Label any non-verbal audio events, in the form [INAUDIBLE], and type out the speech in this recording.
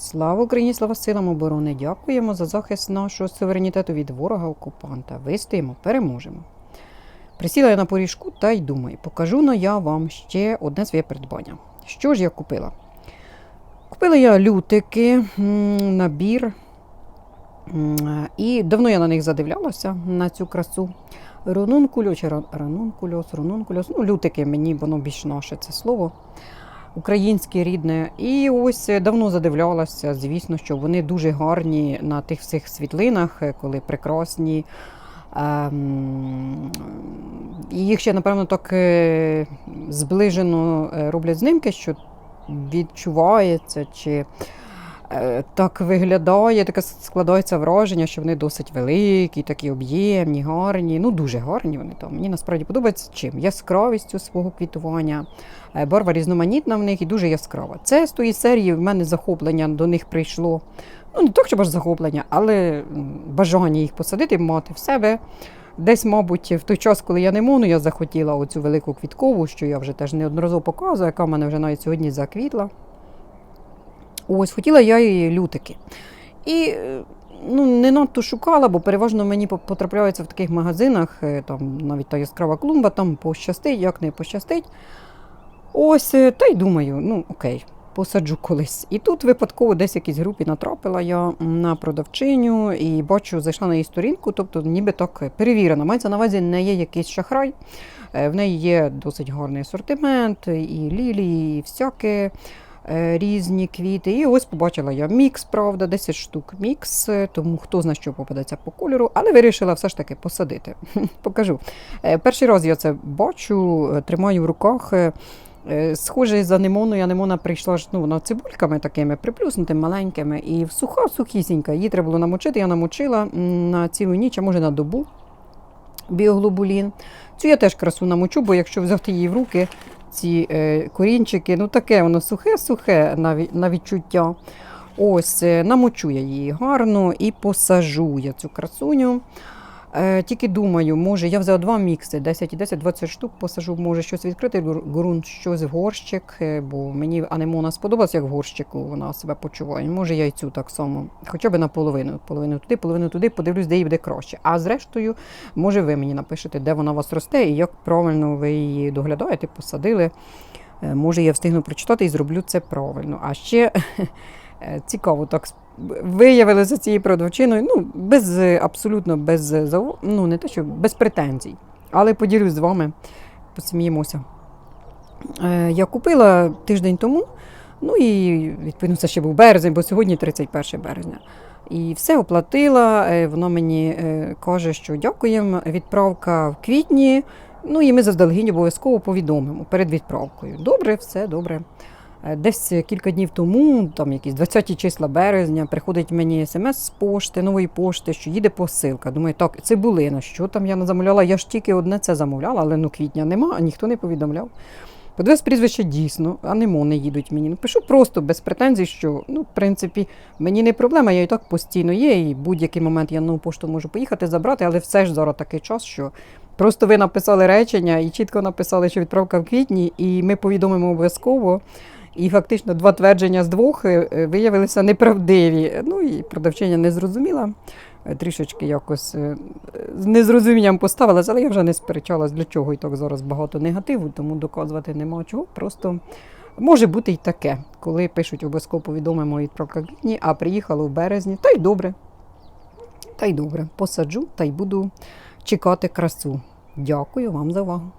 Слава Україні, слава силам оборони! Дякуємо за захист нашого суверенітету від ворога-окупанта. Вистоїмо, переможемо. Присіла я на поріжку та й думаю, покажу на я вам ще одне своє придбання. Що ж я купила? Купила я лютики, набір. І давно я на них задивлялася, на цю красу. Ронункульо чи ран- ранункульос. Ну, лютики мені, воно більш наше це слово. Українське рідне. І ось е, давно задивлялася, звісно, що вони дуже гарні на тих всіх світлинах, е, коли прекрасні. Ем, І їх ще, напевно, так е, зближено роблять знимки, що відчувається, чи так виглядає, таке складається враження, що вони досить великі, такі об'ємні, гарні. Ну, дуже гарні вони там. Мені насправді подобається чим? Яскравістю свого квітування. Е, Барва різноманітна в них і дуже яскрава. Це з тої серії в мене захоплення до них прийшло. Ну, не так, щоб аж захоплення, але бажання їх посадити, мати в себе. Десь, мабуть, в той час, коли я не мону, я захотіла оцю велику квіткову, що я вже теж неодноразово показую, яка в мене вже навіть сьогодні заквітла. Ось, хотіла я її лютики. І ну, не надто шукала, бо переважно мені по- потрапляються в таких магазинах, е, там навіть та яскрава клумба, там пощастить, як не пощастить. Ось, е, та й думаю, ну окей, посаджу колись. І тут випадково десь в якійсь групі натрапила я на продавчиню і бачу, зайшла на її сторінку, тобто ніби так перевірена. Мається на увазі не є якийсь шахрай. Е, В неї є досить гарний асортимент, і лілії, і всяке. Е, Різні квіти. І ось побачила я мікс, правда, 10 штук мікс, е, тому хто знає, що попадеться по кольору, але вирішила все ж таки посадити. [LAUGHS] Покажу. Е, Перший раз я це бачу, тримаю в руках. Схоже, за немоною анемона прийшла ж ну, вона цибульками такими приплюснутими, маленькими, і суха, сухісінька. Її треба було намочити. Я намочила на цілу ніч, а може на добу біоглобулін. Цю я теж красу намочу, бо якщо взяти її в руки, ці е, корінчики, ну таке воно сухе-сухе на, відчуття. Ось, е, намочу я її гарно і посажу я цю красуню. Е, тільки думаю, може, я взяла два мікси, 10 і 10, 20 штук, посажу, може щось відкрити ґрунт, щось в горщик, е, бо мені анемона сподобалась, як в горщику вона себе почуває. Може, я й цю так само, хоча б наполовину, половину туди, половину туди, подивлюсь, де їй буде краще. А зрештою, може, ви мені напишете, де вона у вас росте і як правильно ви її доглядаєте, посадили. Е, Може, я встигну прочитати і зроблю це правильно. А ще цікаво, так виявилося цією продавчиною, ну, без е, абсолютно без е, ну, не те, що без претензій. Але поділюсь з вами, посміємося. Е, Я купила тиждень тому, ну і відповідно це ще був березень, бо сьогодні 31 березня. І все оплатила. е, Воно мені е, каже, що дякуємо. Відправка в квітні. Ну і ми заздалегідь обов'язково повідомимо перед відправкою. Добре, все добре. Е, Десь кілька днів тому, там якісь 20 числа березня, приходить мені смс з пошти, нової пошти, що їде посилка. Думаю, так, цибулина, що там я не замовляла? Я ж тільки одне це замовляла, але ну квітня нема, а ніхто не повідомляв. Подивись прізвище дійсно, анемони їдуть мені. Ну, пишу просто без претензій, що ну, в принципі, мені не проблема, я і так постійно є, і будь-який момент я нову пошту можу поїхати забрати, але все ж зараз такий час, що просто ви написали речення і чітко написали, що відправка в квітні, і ми повідомимо обов'язково. І фактично два твердження з двох е, е, виявилися неправдиві. Ну і продавчиня не зрозуміла. Е, Трішечки якось з незрозумінням поставилась, але я вже не сперечалась, для чого і так зараз багато негативу, тому доказувати нема чого. Просто може бути й таке, коли пишуть обов'язково повідомимо відправка в квітні, а приїхало в березні. Та й добре. Та й добре. Посаджу та й буду чекати красу. Дякую вам за увагу.